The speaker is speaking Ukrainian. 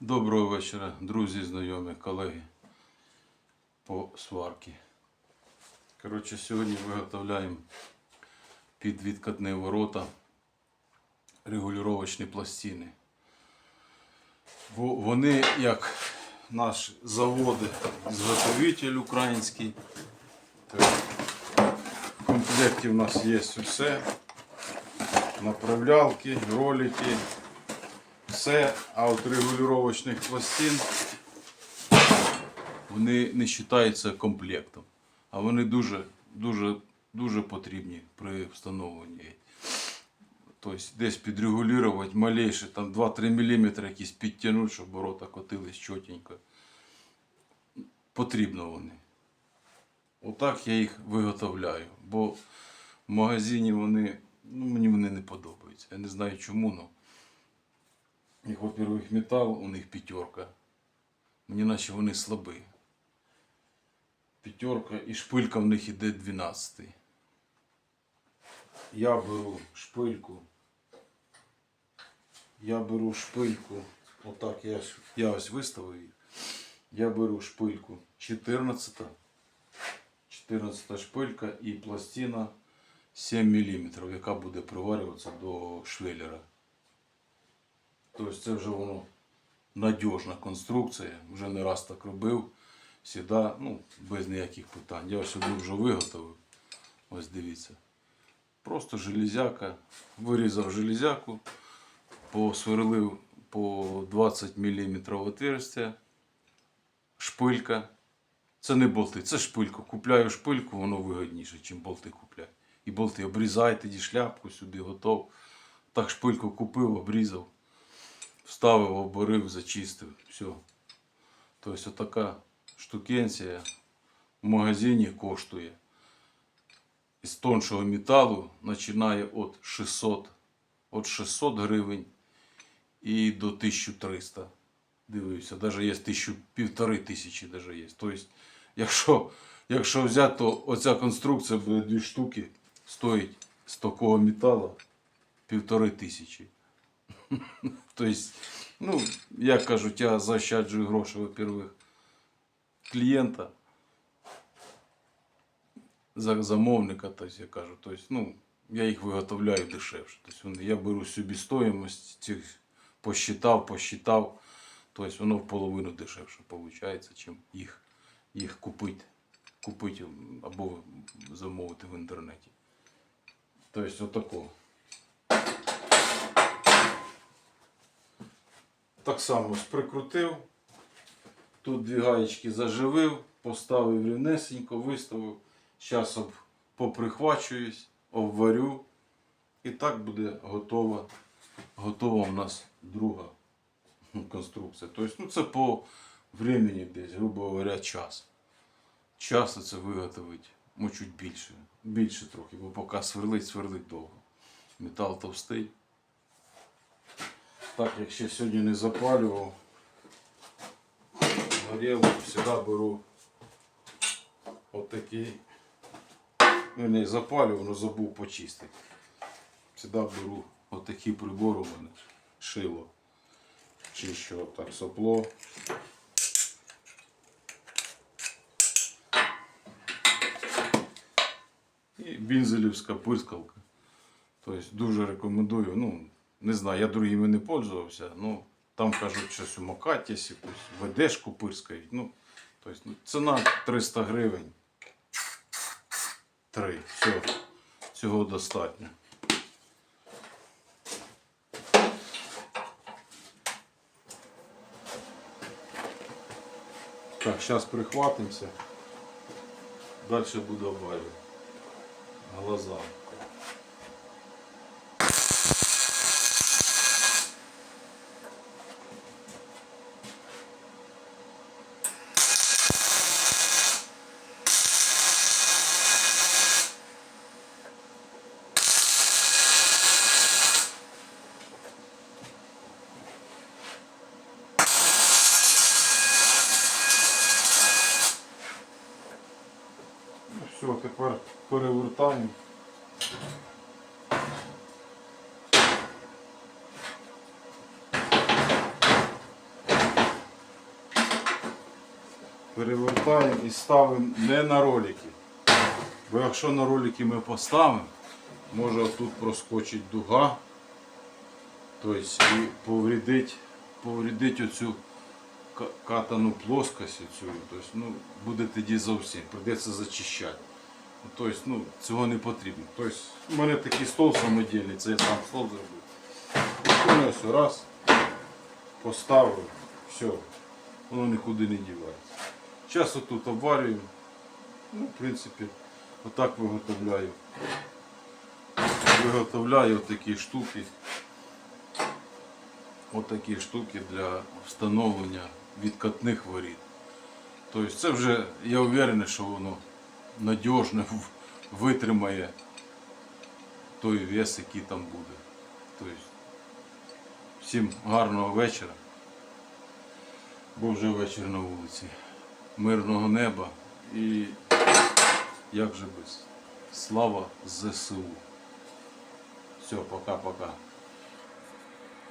Доброго вечора, друзі, знайомі, колеги по сварці. Коротше, сьогодні виготовляємо під відкатні ворота регулювачні пластини. Бо вони, як наш завод, зготовитель український. В комплекті у нас є все. Направлялки, ролики, все, а от регулювачних пластин вони не вважаються комплектом. А вони дуже, дуже, дуже потрібні при встановленні. Тобто десь підрегулювати малейше, там 2-3 мм якісь підтягнути, щоб ворота котились чотенько. Потрібно вони. Отак я їх виготовляю. Бо в магазині вони, ну мені вони не подобаються. Я не знаю чому, але їх, во-первых, метал, у них п'ятерка. Мені наче вони слабі. П'ятерка і шпилька в них іде 12. Я беру шпильку. Я беру шпильку. Отак я, я ось виставив її. Я беру шпильку 14. 14 шпилька і пластина 7 мм, яка буде приварюватися до швеллера. Тобто це вже воно надіжна конструкція. Вже не раз так робив. Всіда, ну, без ніяких питань. Я сюди вже виготовив. Ось дивіться. Просто железяка. Вирізав железяку, посверлив по 20 мм отверстя, шпилька. Це не болти, це шпилька. Купляю шпильку, воно вигідніше, ніж болти купляю. І болти обрізай тоді шляпку сюди, готов. Так шпильку купив, обрізав, вставив, оборив, зачистив. Все. Тобто отака штукенція в магазині коштує. Із тоншого металу починає від 600, від 600 гривень і до 1300. Дивився, навіть є тисячу, півтори тисячі даже є. Тобто, якщо, якщо взяти, то оця конструкція буде дві штуки, стоїть з такого металу півтори тисячі. Тобто, ну, як кажуть, я заощаджую гроші, во-первых, клієнта, за замовника, тобто, я кажу, тобто, ну, я їх виготовляю дешевше. Тобто, я беру собі стоїмость цих, посчитав, посчитав, тобто воно в половину дешевше виходить, чим їх, їх купити, купити або замовити в інтернеті. Тобто, отако. Так само ось прикрутив. Тут дві гаєчки заживив, поставив рівнесенько, виставив. Зараз поприхвачуюсь, обварю. І так буде готова, готова у нас друга конструкція. Тобто, ну, це по времени десь, грубо говоря, час. Час це виготовить, ну, більше. Більше трохи, бо поки сверлить, сверлить довго. Метал товстий. Так як ще сьогодні не запалював, горілку завжди беру отакий. Ну, не запалював, але забув почистити. Завжди беру отакий прибор у мене, шило. Чищу так сопло. І бінзелівська пискалка. Тобто дуже рекомендую. Ну, не знаю, я другими не пользувався, ну там кажуть, щось умокать, якусь ведешку пирскають. Ну, тобто, ціна 300 гривень. Три. Все. Цього достатньо. Так, зараз прихватимося. Далі буде обвалювати. Глаза. Все, тепер перевертаємо. перевертаємо і ставимо не на ролики. Бо якщо на ролики ми поставимо, може тут проскочить дуга, тобто і повредить, повредить оцю катану плоскость оцю. Тобто, ну, буде тоді зовсім, прийдеться зачищати. Тобто, ну, цього не потрібно. Тобто, у мене такий стол самодільний, це я сам стол зробив. Ну, ось раз, поставив, все, воно нікуди не дівається. Зараз отут обварюємо. Ну, в принципі, отак виготовляю. Виготовляю такі штуки. Отакі штуки для встановлення відкатних воріт. Тобто це вже, я уверений, що воно надіжно витримає той вес, який там буде. Тобто, всім гарного вечора. Бо вже вечір на вулиці. Мирного неба і як же без. Слава ЗСУ. Все, пока-пока.